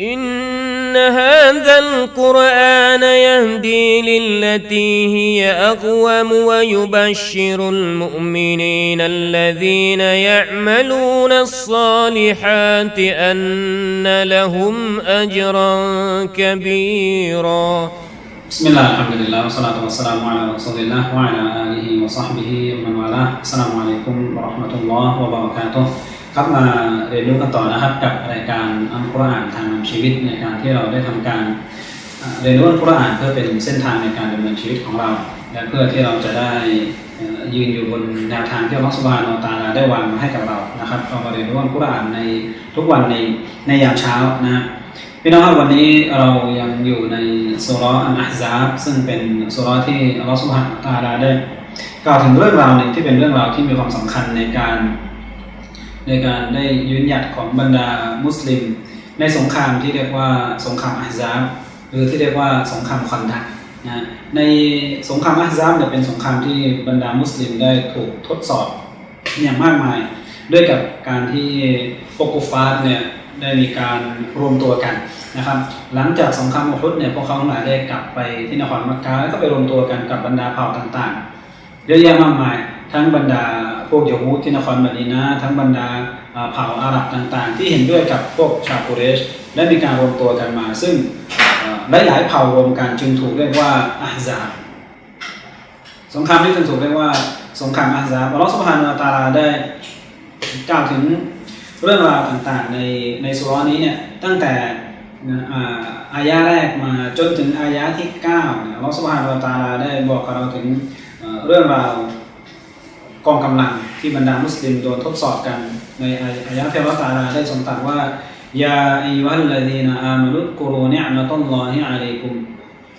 إن هذا القرآن يهدي للتي هي أقوم ويبشر المؤمنين الذين يعملون الصالحات أن لهم أجرا كبيرا. بسم الله الحمد لله والصلاة والسلام على رسول الله وعلى آله وصحبه ومن والاه. السلام عليكم ورحمة الله وبركاته. ครับมาเรียนรู้กันต่อนะครับกับรายการอัลกุรอานทางนำชีวิตในการที่เราได้ทำการเรียนรู้อัลกุรอานเพื่อเป็นเส้นทางในการดำเนินชีวิตของเรา และเพื่อที่เราจะได้ยืนอยู่บนแนวทางที่อัลลอฮฺสุบฮานาอัลลอฮฺตาลาได้วางมาให้กับเรานะครับเรามาเรียนรู้อัลกุรอานในทุกวันในในยามเช้านะพี่น้องครับวันนี้เรายังอยู่ในสุรอันอะฮ์ซาบซึ่งเป็นสุรที่อัลลอฮฺสุบฮานะฮูวะตาลาได้กล่าวถึงเรื่องราวหนึ่งที่เป็นเรื่องราวที่มีความสำคัญในการ ในการได้ยืนหยัดของบรรดามุสลิม ในสงครามที่เรียกว่าสงครามอะฮ์ซาบหรือที่เรียกว่าสงครามคอนดักนะในสงครามอะฮ์ซาบเนี่ยเป็นสงครามที่บรรดามุสลิมได้ถูกทดสอบอย่างมากมาย ด้วยกับการที่พวกกุฟาร์เนี่ยได้มีการรวมตัวกันนะครับ หลังจากสงครามอุฮุดเนี่ยพวกเขาทั้งหลายได้กลับไปที่นครมักกะแล้วก็ไปรวมตัวกันกับบรรดาเผ่าต่างๆเยอะแยะมากมาย ทั้งบรรดาพวกยะฮูดที่นครมดีนะทั้งบรรดา เผ่าอาหรับต่างๆ ที่เห็นด้วยกับพวกชาวกุเรชและมีการรวมตัวกันมา ซึ่งหลายๆเผ่ารวมกันจึงถูกเรียกว่าอะฮ์ซาบสงครามนี้จึงถูกเรียกว่าสงครามอาฮ์ซาบอัลลอฮฺสุบฮานาตาลาได้กล่าวถึงเรื่องราวต่างๆในในสุราะห์นี้เนี่ยตั้งแต่อาอายะแรกมาจนถึงอายะที่9เนี่ยอัลลอฮฺสุบฮานาตาลาได้บอกกับเราถึงเรื่องราว กองกำลังที่บรรดามุสลิมโดนทดสอบกันในอายายะที่อัลลอฮฺตาลาได้ทรงตรัสว่ายาอัยวัลลดีนอามานุตกุรูเนิอ์มะตุลลอฮิอะลัยกุม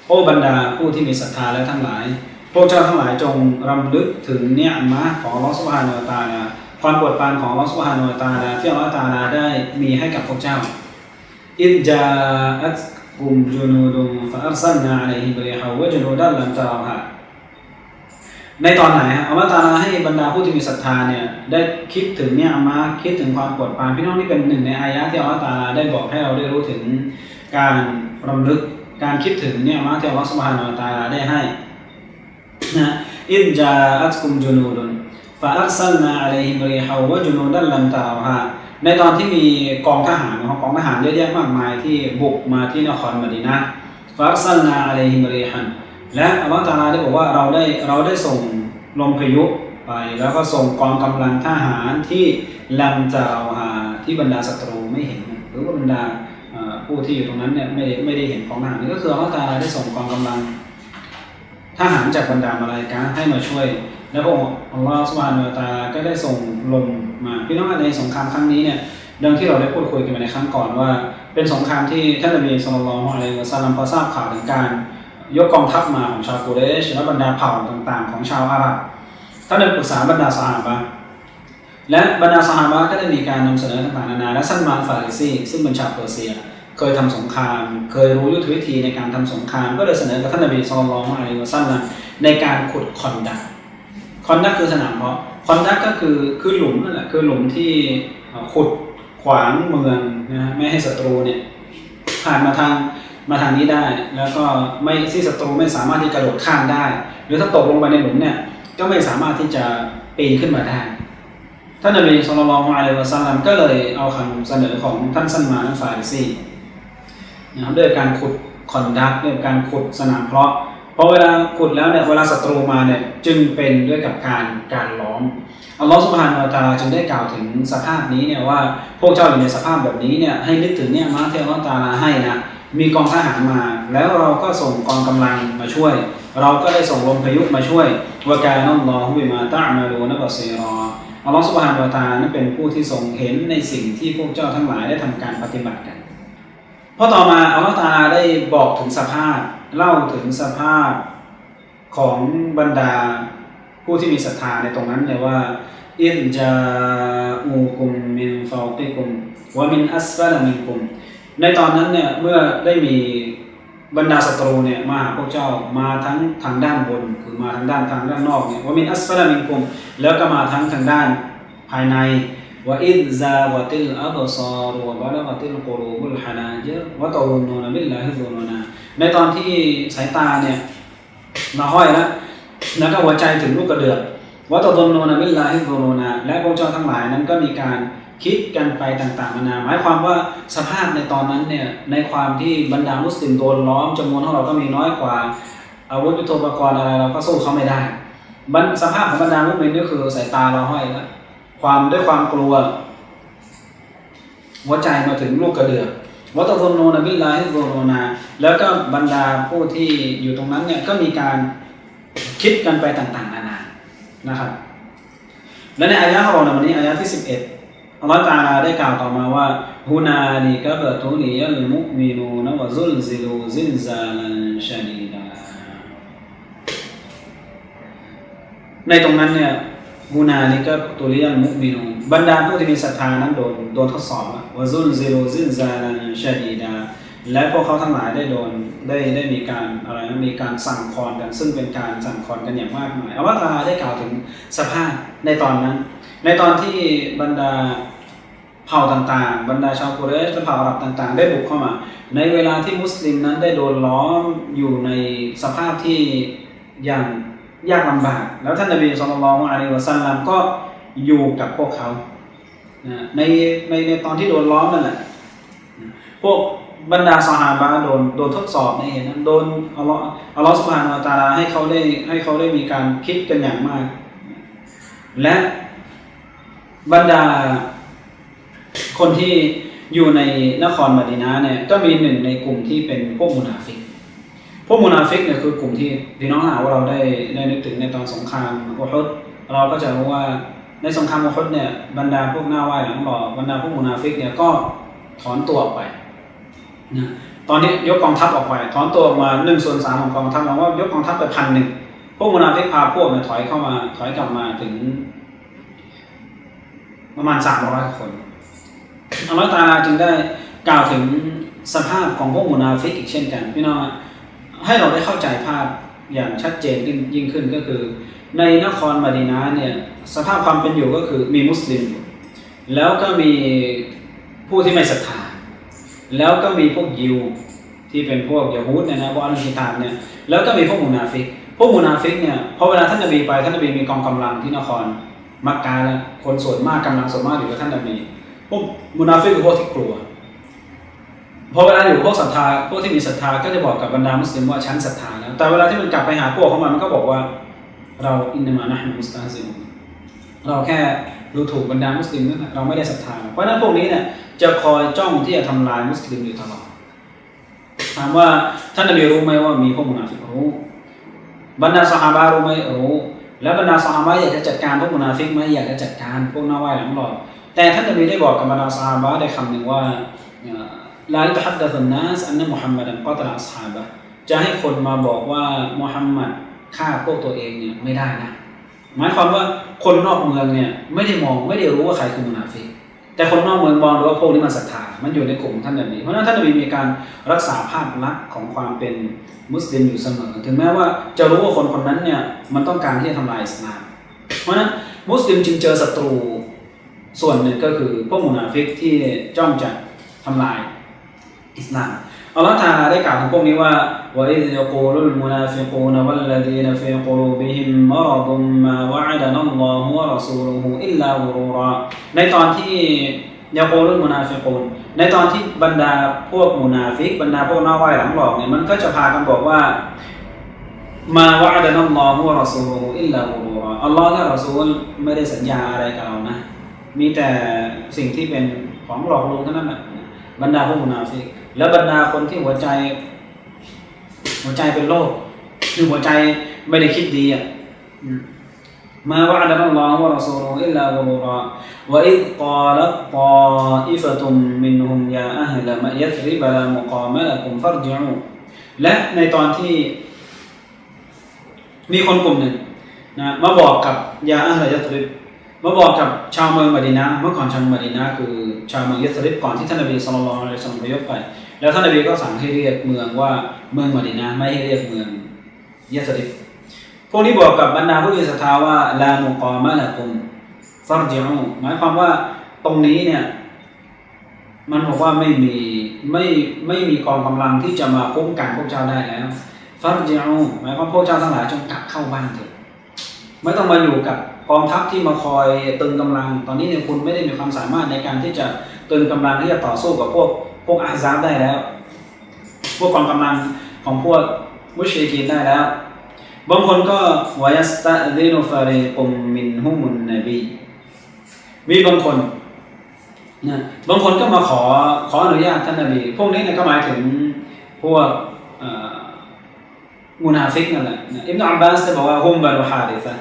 โอ้บรรดาผู้ที่มีศรัทธาและทั้งหลาย พวกเจ้าทั้งหลายจงรำลึกถึงเนี่ยมะของลอสุบฮานอตาลาความปรดปานของลอสุบฮานอตาลาที่อัลลอฮฺตาลาได้มีให้กับพวกเจ้าอิจาอัตกุมจุนูดุมฟะอัรซัลนาอะลัยฮิบริฮาวะจุนูดัลลัมตะราฮะ ในตอนไหนฮะอัลลอฮฺตะอาลาให้บรรดาผู้ที่มีศรัทธาเนี่ยได้คิดถึงเนี่ยมะคิดถึงความปรดปานพี่น้องนี่เป็นหนึ่งในอายะที่อัลลอฮฺตะอาลาได้บอกให้เราได้รู้ถึงการรำลึกการคิดถึงเนี่ยมะที่อัลลอฮฺสุบฮานาอัลตะอาลาได้ให้นะอินจาอัตกุมจุนูดุนฟาอัลซัลนาอะลัยฮิมริฮาวะจุนูดัลลัมตาวฮาในตอนที่มีกองทหารของกองทหารเยอะแยะมากมายที่บุกมาที่นครมดีนะฟาอัลซัลนาอะลัยฮิมริฮัน และอัลลอฮฺตะอาลาได้บอกว่าเราได้เราได้ส่งลมพายุไป แล้วก็ส่งกองกำลังทหารที่ลัมตะราวฮาที่บรรดาศัตรูไม่เห็น หรือว่าบรรดาผู้ที่อยู่ตรงนั้นเนี่ยไม่ได้ไม่ได้เห็นกองทหารนี่ก็คืออัลลอฮฺตะอาลาได้ส่งกองกำลังทหารจากบรรดามาลายกาให้มาช่วย แล้วพระองค์อัลลอฮฺสุบานอัลตะอาลาก็ได้ส่งลมมาพี่น้องในสงครามครั้งนี้เนี่ยดังที่เราได้พูดคุยกันไปในครั้งก่อนว่า เป็นสงครามที่ท่านนบีสุลต่านละฮ์อะลัยฮิวะซัลลัมพอทราบข่าวถึงการ ยกกองทัพมาของชาวกุเรชและบรรดาเผ่าต่างๆ ของชาวอาหรับท่านได้ปรึกษาบรรดาสหายบะและบรรดาสหายบะก็ได้มีการนำเสนอต่างๆนานาและซันมานฟาริซีซึ่งเป็นชาวเปอร์เซีย เคยทำสงคราม เคยรู้ยุทธวิธีในการทำสงคราม ก็เลยเสนอกับท่านนบีสุลละฮ์อะลัยฮิวะซัลลัมในการขุดคอนดักคอนดักคือสนามเพาะคอนดักก็คือคือหลุมนั่นแหละคือหลุมที่ขุดขวางเมืองนะฮะไม่ให้ศัตรูเนี่ยผ่านมาทาง มาทางนี้ได้ แล้วก็ไม่ที่ศัตรูไม่สามารถที่กระโดดข้ามได้ หรือถ้าตกลงไปในหลุมเนี่ยก็ไม่สามารถที่จะปีนขึ้นมาได้ท่านนบีสุลต่านละฮ์อะลัยวะซัลลัมก็เลยเอาคำเสนอของท่านซันมานันฟาริซีนะครับด้วยการขุดคอนดักด้วยการขุดสนามเพาะพราะเวลาขุดแล้วเนี่ยเวลาศัตรูมาเนี่ยจึงเป็นด้วยกับการการล้อมอัลลอฮฺสุบฮานาอัลตาลาจึงได้กล่าวถึงสภาพนี้เนี่ยว่าพวกเจ้าอยู่ในสภาพแบบนี้เนี่ยให้นึกถึงเนี่ยมาเทอัลลอฮฺตาลาให้นะ มีกองทหารมา แล้วเราก็ส่งกองกำลังมาช่วย เราก็ได้ส่งลมพายุมาช่วยวะกานัลอฮฺบิมาตะมาลูนะบะซีรออัลลอฮฺสุบฮานาอัลตานั้นเป็นผู้ที่ทรงเห็นในสิ่งที่พวกเจ้าทั้งหลายได้ทำการปฏิบัติกันพราะต่อมาอัลลอฮฺตาลาได้บอกถึงสภาพเล่าถึงสภาพของบรรดาผู้ที่มีศรัทธาในตรงนั้นเลยว่าอินจาอูกุมมินฟาวติกุมวะมินอัสฟาลมินกุม ในตอนนั้นเนี่ยเมื่อได้มีบรรดาศัตรูเนี่ยมาหาพวกเจ้ามาทั้งทางด้านบน คือมาทางด้านทางด้านนอกเนี่ยวะมินอัสฟาลามินกุมแล้วก็มาทั้งทางด้านภายในว่าอิดซาวะติลอับซารุวะบะลากะติลกรูบุลฮานาเจิรวะตะวุนนูนบิลลาฮิซุนนาในตอนที่สายตาเนี่ยมาห้อยแล้วแล้วก็หัวใจถึงลูกกระเดือกวะตะวุนนูนบิลลาฮิซุนนาและพวกเจ้าทั้งหลายนั้นก็มีการ คิดกันไปต่างๆนานาหมายความว่าสภาพในตอนนั้นเนี่ยในความที่บรรดามุสลิมโดนล้อมจำนวนของเราก็มีน้อยกว่า อาวุธยุทโธปกรณ์อะไรเราก็สู้เขาไม่ได้บรรสภาพของบรรดามุสลิมนี่คือสายตาเราห้อยแล้วความด้วยความกลัวหัวใจมาถึงลูกกระเดือกวัตถุนโนนบิลลาฮิโซโนนา แล้วก็บรรดาผู้ที่อยู่ตรงนั้นเนี่ยก็มีการคิดกันไปต่างๆ นานานะครับและในอายะของเราในวันนี้อายะที่ 11 อัลลอฮฺตาลาได้กล่าวต่อมาว่าฮุนาลิกะบะตุลิยัลมุมินูนวะซุลซิลูซินซาลันชาดีดาในตรงนั้นเนี่ยฮูนาลิกะตุลิยัลมุมินูบรรดาผู้ที่มีศรัทธานั้นโดนโดนทดสอบอะวะซุลซิลูซินซาลันชาดีดาและพวกเขาทั้งหลายได้โดนได้ได้มีการอะไรนะมีการสั่งคอนกัน ซึ่งเป็นการสั่งคอนกันอย่างมากมายอัลลอฮฺตาลาได้กล่าวถึงสภาพในตอนนั้น ในตอนที่บรรดา เผ่าต่างๆ บรรดาชาวกุเรชและเผ่าอาหรับต่างๆ ได้บุกเข้ามา ในเวลาที่มุสลิมนั้นได้โดนล้อมอยู่ในสภาพที่อย่างยากลำบาก แล้วท่านนบีสุลต่านละอะลัยฮิวะซัลลัมก็อยู่กับพวกเขาในในในตอนที่โดนล้อมนั่นแหละพวกบรรดาสหาบะโดนโดนทดสอบในเหตุนั้นโดนอัลลอฮ์อัลลอฮ์สุบฮานาอัลตาลาให้เขาได้ให้เขาได้มีการคิดกันอย่างมาก และบรรดา คนที่อยู่ในนครมะดีนาเนี่ยก็มีหนึ่งในกลุ่มที่เป็นพวกมุนาฟิก พวกมุนาฟิกเนี่ยคือกลุ่มที่พี่น้องหาว่าเราได้ได้นึกถึงในตอนสงครามอุฮุดเราก็จะรู้ว่าในสงครามอุฮุดเนี่ยบรรดาพวกหน้าไหว้หลังหล่อบรรดาพวกมุนาฟิกเนี่ยก็ถอนตัวออกไปนะตอนนี้ยกกองทัพออกไปถอนตัวออกมาหนึ่งส่วนสามของกองทัพเราว่ายกกองทัพไปพันหนึ่งพวกมุนาฟิกพาพวกเนี่ยถอยเข้ามาถอยกลับมาถึงประมาณสามร้อยคน อัลลอฮฺตาลาจึงได้กล่าวถึงสภาพของพวกมุนาฟิกอีกเช่นกันพี่น้องให้เราได้เข้าใจภาพอย่างชัดเจนขึ้นยิ่งขึ้นก็คือ ในนครมาดีนาเนี่ยสภาพความเป็นอยู่ก็คือมีมุสลิมอยู่แล้วก็มีผู้ที่ไม่ศรัทธาแล้วก็มีพวกยิวที่เป็นพวกยะฮูดเนี่ยนะพวกอัลกิตาบเนี่ยแล้วก็มีพวกมุนาฟิก พวกมุนาฟิกเนี่ยพอเวลาท่านนบีไปท่านนบีมีกองกำลังที่นครมักกะแล้วคนส่วนมากกำลังส่วนมากอยู่กับท่านนบี พวกมุนาฟิกคือพวกที่กลัวพอเวลาอยู่พวกศรัทธาพวกที่มีศรัทธาก็จะบอกกับบรรดามุสลิมว่าฉันศรัทธาแล้วแต่เวลาที่มันกลับไปหาพวกเขามันมันก็บอกว่า เราอินนามานะฮ์มุสตาซิมเราแค่ดูถูกบรรดามุสลิมนั่นแหละเราไม่ได้ศรัทธาเพราะนั้นพวกนี้เนี่ยจะคอยจ้องที่จะทำลายมุสลิมอยู่ตลอดถามว่าท่านนบีรู้ไหมว่ามีพวกมุนาฟิกรู้บรรดาสหายรู้ไหมรู้แล้วบรรดาซอฮาบะอยากจะจัดการพวกมุนาฟิกไหมอยากจะจัดการพวกหน้าไหว้หลังหลอด แต่ท่านนบีได้บอกกับบรรดาซอฮาบะได้คำหนึ่งว่าลาอิตฮัดดะตุนนัสอันนะมุฮัมมัดอันกอตลาอัสฮาบะจะให้คนมาบอกว่ามุฮัมมัดฆ่าพวกตัวเองเนี่ยไม่ได้นะหมายความว่าคนนอกเมืองเนี่ยไม่ได้มองไม่ได้รู้ว่าใครคือมุนาฟิกแต่คนนอกเมืองมองดูว่าพวกนี้มันศรัทธา มันอยู่ในกลุ่มท่านนบีเพราะฉะนั้นท่านนบีมีการรักษาภาพลักษณ์ของความเป็นมุสลิมอยู่เสมอ ถึงแม้ว่าจะรู้ว่าคนคนนั้นเนี่ยมันต้องการที่จะทำลายอิสลาม เพราะฉะนั้นมุสลิมจึงเจอศัตรู ส่วนหนึ่งก็คือพวกมุนาฟิกที่จ้องจะทำลายอิสลามอัลลอฮฺตาลาได้กล่าวถึงพวกนี้ว่า وإذ يقول المنافقون والذين في قلوبهم مرض ما وعدنا الله ورسوله إلا غرورا ในตอนที่ยาโกรุนมุนาฟิกูนในตอนที่บรรดาพวกมุนาฟิกบรรดาพวกหน้าไหว้หลังหลอกเนี่ยมันก็จะพากันบอกว่า มาวะดะนัลลอฮุวะรอซูลุฮุอิลลาฮูรออัลลอฮ์และรอซูลไม่ได้สัญญาอะไรกับเรานะ มีแต่สิ่งที่เป็นของหลอกลวงเท่านั้นแหละบรรดาพวกมุนาฟิกแล้วบรรดาคนที่หัวใจ หัวใจเป็นโรคคือหัวใจไม่ได้คิดดีอะมาว่าดันัลลอฮฺวะรอซูลุอิลลาฮูรอวะอิซกาลัตตาอิฟตุมมินฮุมยาอะฮลมะยัธริบะลามุกามะละกุมฟัรจิอูและในตอนที่ มีคนกลุ่มหนึ่งนะมาบอกกับยาอัลยัตริบ มาบอกกับชาวเมืองมดีนะเมื่อก่อนชาวมะดีนะคือชาวเมืองยัตริบก่อนที่ท่านนบีสุลต่านละสัมพยพไป แล้วท่านนบีก็สั่งให้เรียกเมืองว่าเมืองมดีนะไม่ให้เรียกเมืองยัตริบพวกนี้บอกกับบรรดาผู้มีศรัทธาว่าลาโมกอมะละกุมฟัรจิอูหมายความว่าตรงนี้เนี่ยมันบอกว่าไม่มีไม่ไม่มีกองกำลังที่จะมาคุ้มกันพวกเจ้าได้แล้วฟัรจิอูหมายความพวกเจ้าทั้งหลายจงกลับเข้าบ้านเถอะไม่ต้องมาอยู่กับ กองทัพที่มาคอยตึงกำลัง ตอนนี้เนี่ยคุณไม่ได้มีความสามารถในการที่จะตึงกำลังที่จะต่อสู้กับพวกพวกอาซาบได้แล้ว พวกกองกำลังของพวกมุชริกีนได้แล้ว บางคนก็วายัสตะดินุฟาริกุมมินฮุมุนนบีมีบางคนนะบางคนก็มาขอขออนุญาตท่านนบีพวกนี้เนี่ยก็หมายถึงพวกมุนาฟิกนั่นแหละอิบนาอับบาสได้บอกว่าฮุมบารุฮาริซะ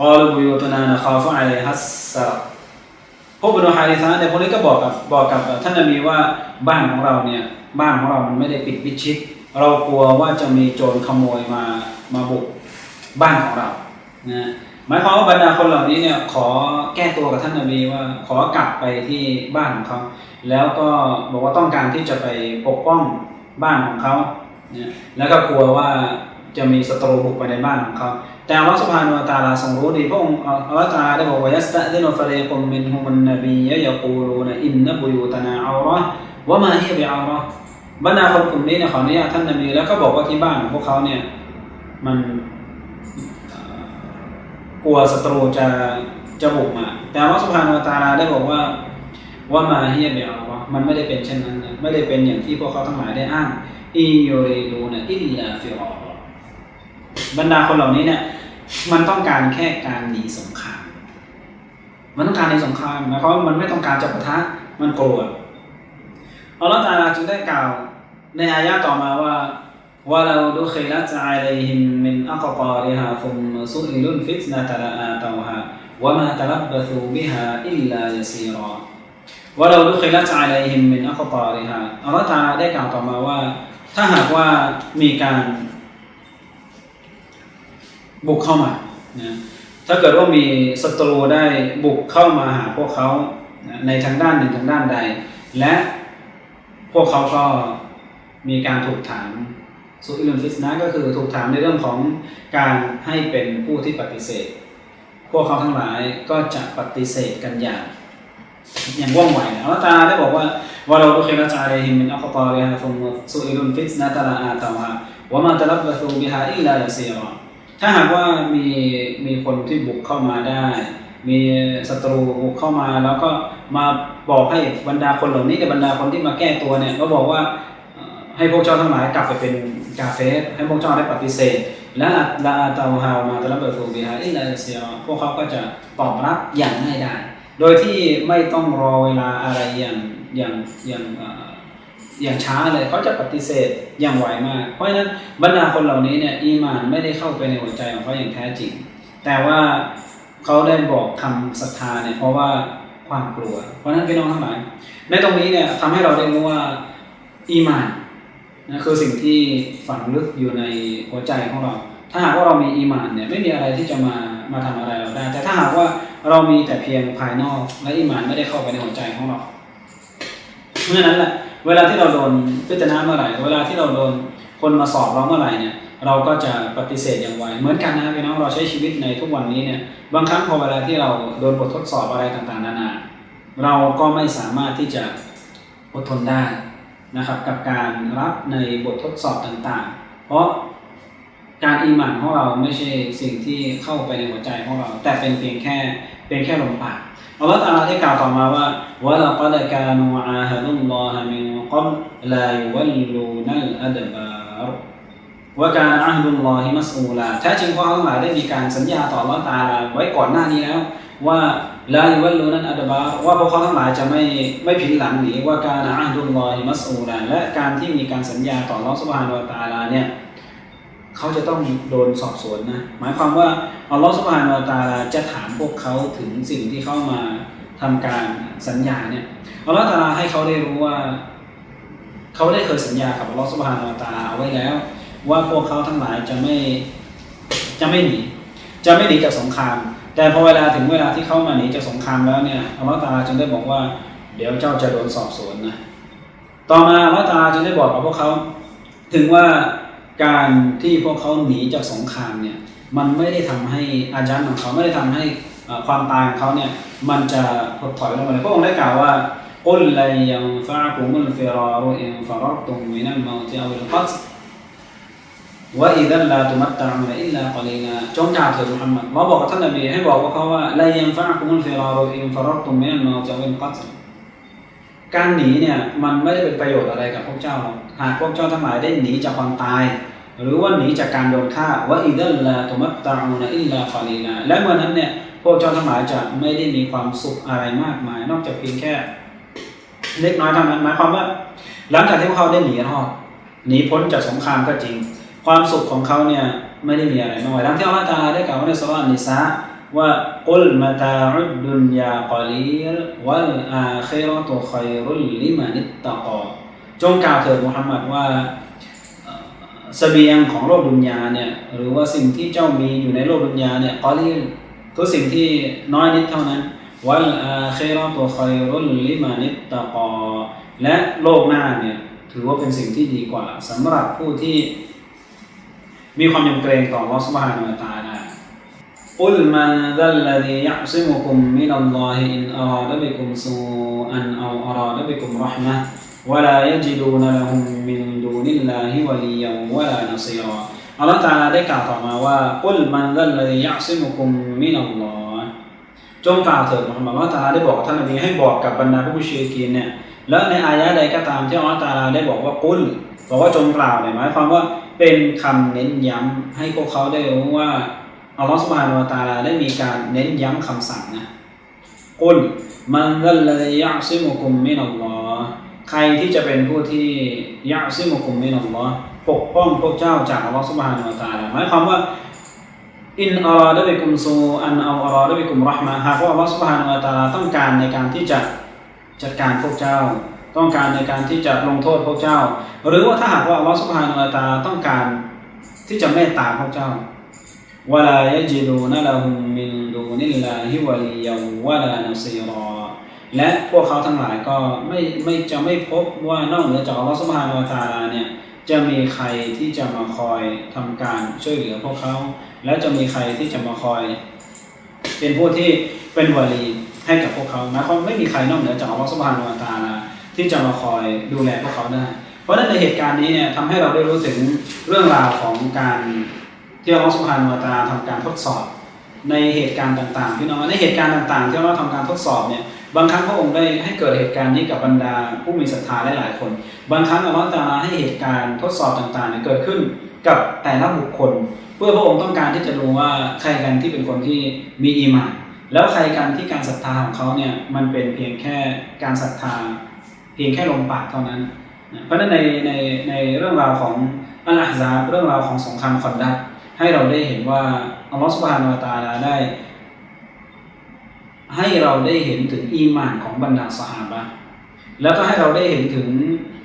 กอลบุยตุนานะคาฟุอะลัยฮัสซะรพวกบารุฮาริซะเนี่ยพวกนี้ก็บอกกับบอกกับท่านนบีว่าบ้านของเราเนี่ยบ้านของเรามันไม่ได้ปิดมิดชิดเรากลัวว่าจะมีโจรขโมยมามาบุกบ้านของเรานะหมายความว่าบรรดาคนเหล่านี้เนี่ยขอแก้ตัวกับท่านนบีว่าขอกลับไปที่บ้านของเขาแล้วก็บอกว่าต้องการที่จะไปปกป้องบ้านของเขานะแล้วก็กลัวว่าจะมีศัตรูบุกไปในบ้านของเขา แต่อัลลอฮฺสุบฮานุวะตาลาทรงรู้ดีพระองค์อัลลอฮฺตะอาลาได้บอกว่ายัสตะดินุฟะเรกุมมินฮุมุนนบียะยะกูลูนอินนบุยูตนาอัลลอฮ์วะมาฮิยบิอัลลอฮ์บรรดาคนกลุ่มนี้เนี่ยขออนุญาตท่านนบีแล้วก็บอกว่าที่บ้านของพวกเขาเนี่ยมันกลัวศัตรูจะจะบุกมา แต่ว่าสุภานุตาราได้บอกว่าว่ามาเฮียเบียวะมันไม่ได้เป็นเช่นนั้นนะไม่ได้เป็นอย่างที่พวกเขาทั้งหลายได้อ้างอิโยเรดูนะอิลลาฟิรอ บรรดาคนเหล่านี้เนี่ย มันต้องการแค่การหนีสงคราม มันต้องการในสงครามนะเพราะมันไม่ต้องการจับปะทะมันโกรธอัลลอฮฺตาลาจึงได้กล่าวในอายะต่อมาว่าว่าเราดูเคยละจายเลยหิมมินอักบาริฮาฟุมซุอิลุนฟิตนาตาลาตาวฮาวะมาตลับบซูบิฮาอิลลายซีรอว่าเราดูเคยละจายเลยหิมมินอักบริฮาอัลลอฮฺตาลาได้กล่าวต่อมาว่า ถ้าหากว่ามีการ บุกเข้ามานะถ้าเกิดว่ามีศัตรูได้บุกเข้ามาหาพวกเขาในทางด้านหนึ่งทางด้านใด และพวกเขาก็มีการถูกถามสุอิลุนฟิสนะก็คือถูกถามในเรื่องของการให้เป็นผู้ที่ปฏิเสธ พวกเขาทั้งหลายก็จะปฏิเสธกันอย่างอย่างว่องไวนะอัลลอฮฺตาได้บอกว่าว่าเราดุคิลจาริฮิมมินอัคตาริฮะฟุมสุอิลุนฟิสนะตะลาอาตาวะวะมาตะลับบะซูบิฮาอิลลายาซีรอ ถ้าหากว่ามีมีคนที่บุกเข้ามาได้ มีศัตรูบุกเข้ามาแล้วก็มาบอกให้บรรดาคนเหล่านี้กับบรรดาคนที่มาแก้ตัวเนี่ยก็บอกว่าให้พวกเจ้าทั้งหลายกลับไปเป็นกาเฟสให้พวกเจ้าได้ปฏิเสธและลาตาฮาวมาตะลับเบฟูบิฮาอิลาเซียพวกเขาก็จะตอบรับอย่างง่ายดายโดยที่ไม่ต้องรอเวลาอะไรอย่างอย่างอย่าง อย่างช้าเลยเขาจะปฏิเสธอย่างไวมาก เพราะฉะนั้นบรรดาคนเหล่านี้เนี่ยอีมานไม่ได้เข้าไปในหัวใจของเขาอย่างแท้จริง แต่ว่าเขาได้บอกคำศรัทธาเนี่ยเพราะว่าความกลัว เพราะฉะนั้นพี่น้องทั้งหลายในตรงนี้เนี่ยทำให้เราได้รู้ว่าอีมานนะคือสิ่งที่ฝังลึกอยู่ในหัวใจของเรา ถ้าหากว่าเรามีอีมานเนี่ยไม่มีอะไรที่จะมามาทำอะไรเราได้ แต่ถ้าหากว่าเรามีแต่เพียงภายนอกและอีมานไม่ได้เข้าไปในหัวใจของเราเมื่อนั้นแหละ เวลาที่เราโดนพิจารณาเมื่อไหร่ เวลาที่เราโดนคนมาสอบเราเมื่อไหร่เนี่ย เราก็จะปฏิเสธอย่างไว เหมือนกันนะพี่น้องเราใช้ชีวิตในทุกวันนี้เนี่ย บางครั้งพอเวลาที่เราโดนบททดสอบอะไรต่างๆ นานา เราก็ไม่สามารถที่จะอดทนได้นะครับ กับการรับในบททดสอบต่างๆ เพราะ การอีหมันของเราไม่ใช่สิ่งที่เข้าไปในหัวใจของเรา แต่เป็นเพียงแค่เป็นแค่ลมปากอัลลอฮฺตาลาได้กล่าวต่อมาว่าวะลากัดกานูอาฮะดุลลอฮะมินกับลายุวัลลูนัลอัดบาร์วะการอัฮดุลลอฮิมัสูลาแท้จริงพวกเขาทั้งหลายได้มีการสัญญาต่ออัลลอฮฺตาลาไว้ก่อนหน้านี้แล้ว ว่าลายุวัลลูนันอัดบารว่าพวกเขาทั้งหลายจะไม่ไม่ผินหลังหนีว่าการอัฮดุลลอฮิมัสูลาและการที่มีการสัญญาต่ออัลลอฮฺสุบฮานุวะตาลาเนี่ย เขาจะต้องโดนสอบสวนนะหมายความว่าอัลลอฮฺสุบฮานาตาลาจะถามพวกเขาถึงสิ่งที่เข้ามาทำการสัญญาเนี่ยอัลลอฮฺตาลาให้เขาได้รู้ว่า เขาได้เคยสัญญากับอัลลอฮฺสุบฮานาตาลาเอาไว้แล้ว ว่าพวกเขาทั้งหลายจะไม่จะไม่หนีจะไม่หนีจากสงคราม แต่พอเวลาถึงเวลาที่เขามาหนีจากสงครามแล้วเนี่ยอัลลอฮฺตาลาจึงได้บอกว่า เดี๋ยวเจ้าจะโดนสอบสวนนะต่อมาอัลลอฮฺตาลาจึงได้บอกกับพวกเขา ถึงว่า การที่พวกเขาหนีจากสงครามเนี่ยมันไม่ได้ทำให้อาจารย์ของเขาไม่ได้ทำให้ความตายของเขาเนี่ยมันจะถดถอยลงไปเลยพระองค์ได้กล่าวว่ากุลลยยังฟะกุมุลฟิรารุอินฟารตุมมินัลเมาติอาวิลกัตว่าอิดัลลาตุมัตตะอุนอิลลากลีลาจงกล่าวเถิดมุฮัมมัดเราบอกกับท่านนบีให้บอกว่าเขาว่าลัยยังฟะกุมุลฟิรารุอินฟารตุมมินัลเมาติอาวิลกัต การหนีเนี่ยมันไม่ได้เป็นประโยชน์อะไรกับพวกเจ้าหากพวกเจ้าทั้งหลายได้หนีจากความตาย หรือว่าหนีจากการโดนฆ่าว่าอิดัลลาตุมัตตาอูนอิลลาคอลีนาและเมื่อนั้นเนี่ยพวกเจ้าทั้งหลายจะไม่ได้มีความสุขอะไรมากมาย นอกจากเพียงแค่เล็กน้อยเท่านั้นหมายความว่า หลังจากที่พวกเขาได้หนีรอดหนีพ้นจากสงครามก็จริง ความสุขของเขาเนี่ยไม่ได้มีอะไรน้อยดังที่อัลลอฮฺตาได้กล่าวไว้ในสุรานิสา ว่ากลมาตาอุดุนยากอลีลวัลอาเครอตุคอยรุลลิมานิตตะกอจงกล่าวเถิดมุฮัมมัดว่าสเสบียงของโลกดุนยาเนี่ยหรือว่าสิ่งที่เจ้ามีอยู่ในโลกดุนยาเนี่ยกอลีลทุกสิ่งที่น้อยนิดเท่านั้นวัลอาเครอตุคอยรุลลิมานิตตะกอและโลกหน้าเนี่ยถือว่าเป็นสิ่งที่ดีกว่าสำหรับผู้ที่มีความยำเกรงต่อลอสบานุตานะ قل من ذا الذي يعصمكم من الله إن أراد بكم سوءا أو أراد بكم رحمة ولا يجدون لهم من دون الله وليا ولا نصيرا อัลลอฮฺ تعالى ได้กล่าวต่อมาว่า قل من ذا الذي يعصمكم من الله จงกล่าวเถิดมุฮัมมัดอัลลอฮฺ تعالى ได้บอกกับท่านนบีให้บอกกับบรรดาผู้มุชริกีนเนี่ยและในอายะใดก็ตามที่อัลลอฮฺ تعالى ได้บอกว่ากุลบอกว่าจงกล่าวเนี่ยหมายความว่าเป็นคำเน้นย้ำให้พวกเขาได้รู้ว่า อัลลอฮฺสุบฮานาละตาลาได้มีการเน้นย้ำคำสั่งนะกุลมันดัลลยะซิมุกุมมินัลลอฮ์ใครที่จะเป็นผู้ที่ยะซิมุกุมมินัลลอฮ์ปกป้องพวกเจ้าจากอัลลอฮฺสุบฮานาละตาลาหมายความว่าอินอัลลอฮฺได้ไปกุมซูอันเอาอัลลอฮฺได้ไปกุมรหมะหากว่าอัลลอฮฺสุบฮานาละตาลาต้องการในการที่จะจัดการพวกเจ้า ต้องการในการที่จะลงโทษพวกเจ้า หรือว่าถ้าหากว่าอัลลอฮฺสุบฮานาละตาลาต้องการที่จะเมตตาพวกเจ้า ولا يجدون لهم من دون الله وليا ولا نصيرا และพวกเขาทั้งหลายก็ไม่ไม่จะไม่พบว่านอกเหนือจากอัลลอฮฺสุบฮานาละตะอาลาเนี่ยจะมีใครที่จะมาคอยทำการช่วยเหลือพวกเขา และจะมีใครที่จะมาคอย เป็นผู้ที่เป็นวลีให้กับพวกเขาหมายความไม่มีใครนอกเหนือจากอัลลอฮฺสุบฮานาละตะอาลาที่จะมาคอยดูแลพวกเขาได้ เพราะฉะนั้นในเหตุการณ์นี้เนี่ยทำให้เราได้รู้ถึงเรื่องราวของการ ที่อัลลอฮฺสุบฮานาละตาลาทำการทดสอบในเหตุการณ์ต่างๆพี่น้องในเหตุการณ์ต่างๆ ที่เราทำการทดสอบเนี่ยบางครั้งพระองค์ได้ให้เกิดเหตุการณ์นี้กับบรรดาผู้มีศรัทธาหลายๆคน บางครั้งอัลลอฮฺตาลาให้เหตุการณ์ทดสอบต่างๆเนี่ยเกิดขึ้นกับแต่ละบุคคล เพื่อพระองค์ต้องการที่จะดูว่าใครกันที่เป็นคนที่มีอีมานแล้วใครกันที่การศรัทธาของเขาเนี่ยมันเป็นเพียงแค่การศรัทธา เพียงแค่ลมปากเท่านั้นนะเพราะฉะนั้นในในในเรื่องราวของอัลอาฮซาเรื่องราวของสงครามคอนดัก ให้เราได้เห็นว่าอัลลอฮฺสุบฮานาตาลาได้ ให้เราได้เห็นถึงอีมานของบรรดาสหาบะแล้วก็ให้เราได้เห็นถึง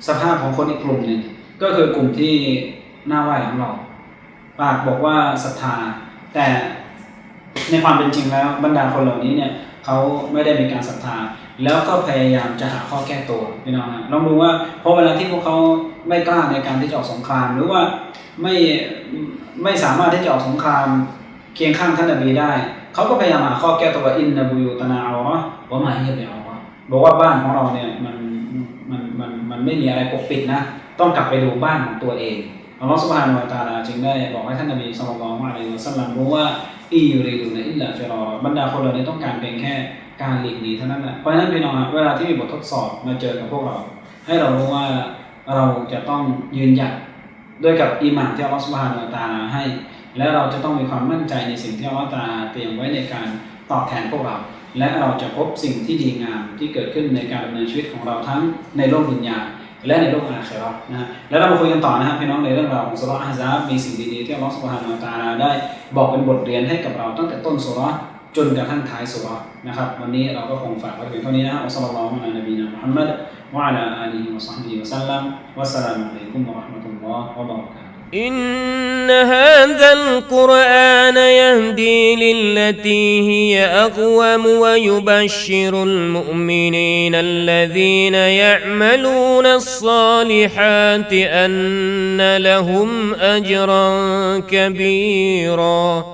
สภาพของคนอีกกลุ่มหนึ่งก็คือกลุ่มที่หน้าไหว้หลังหลอกปากบอกว่าศรัทธา แต่ในความเป็นจริงแล้วบรรดาคนเหล่านี้เนี่ยเขาไม่ได้มีการศรัทธา แล้วก็พยายามจะหาข้อแก้ตัวพี่น้องนะลองดูว่าพอเวลาที่พวกเขาไม่กล้าในการที่จะออกสงคราม หรือว่าไม่ไม่สามารถที่จะออกสงครามเคียงข้างท่านนบีได้ เขาก็พยายามหาข้อแก้ตัวอินนบูยูตนาอาะว่ามาเฮียเดียบอกว่าบ้านของเราเนี่ยมันมันมันมันไม่มีอะไรปกปิดนะ ต้องกลับไปดูบ้านของตัวเองอัลลอฮฺสุบฮานาลตาลาจึงได้บอกให้ท่านนบีสุลต่านละอะลัยฮิวะสัลลัมรู้ว่าอียูริดุนอิลลาฟิรอบรรดาคนเหล่านี้ต้องการเพียงแค่ การหลีกหนีเท่านั้นแหละเพราะฉะนั้นพี่น้องเวลาที่มีบททดสอบมาเจอกับพวกเรา ให้เรารู้ว่าเราจะต้องยืนหยัดด้วยกับอีหมานที่อัลลอฮฺสุบฮานาตาให้ และเราจะต้องมีความมั่นใจในสิ่งที่อัลลอฮฺตาลาเตรียมไว้ในการตอบแทนพวกเรา และเราจะพบสิ่งที่ดีงามที่เกิดขึ้นในการดำเนินชีวิตของเราทั้งในโลกดุนยาและในโลกอาคิเราะนะฮะแล้วเรามาคุยกันต่อนะครับพี่น้องในเรื่องราวของสุราอาซาบมีสิ่งดีๆที่อัลลอฮฺสุบฮานาตาได้บอกเป็นบทเรียนให้กับเราตั้งแต่ต้นสุรา จนกระทั่งท้ายสุราะห์นะครับ วันนี้เราก็คงฝากไว้เพียงเท่านี้นะฮะอัสลลัลลอฮุอะลัยนบีนะมุฮัมมัดวะอะลาอาลีฮิวะศอฮบิฮิวะซัลลัมวัสสลามุอะลัยกุมวะเราะห์มะตุลลอฮ์วะบะเราะกาตุฮ์ إن هذا القرآن يهدي للتي هي أقوم ويبشر المؤمنين الذين يعملون الصالحات أن لهم أجرا كبيرا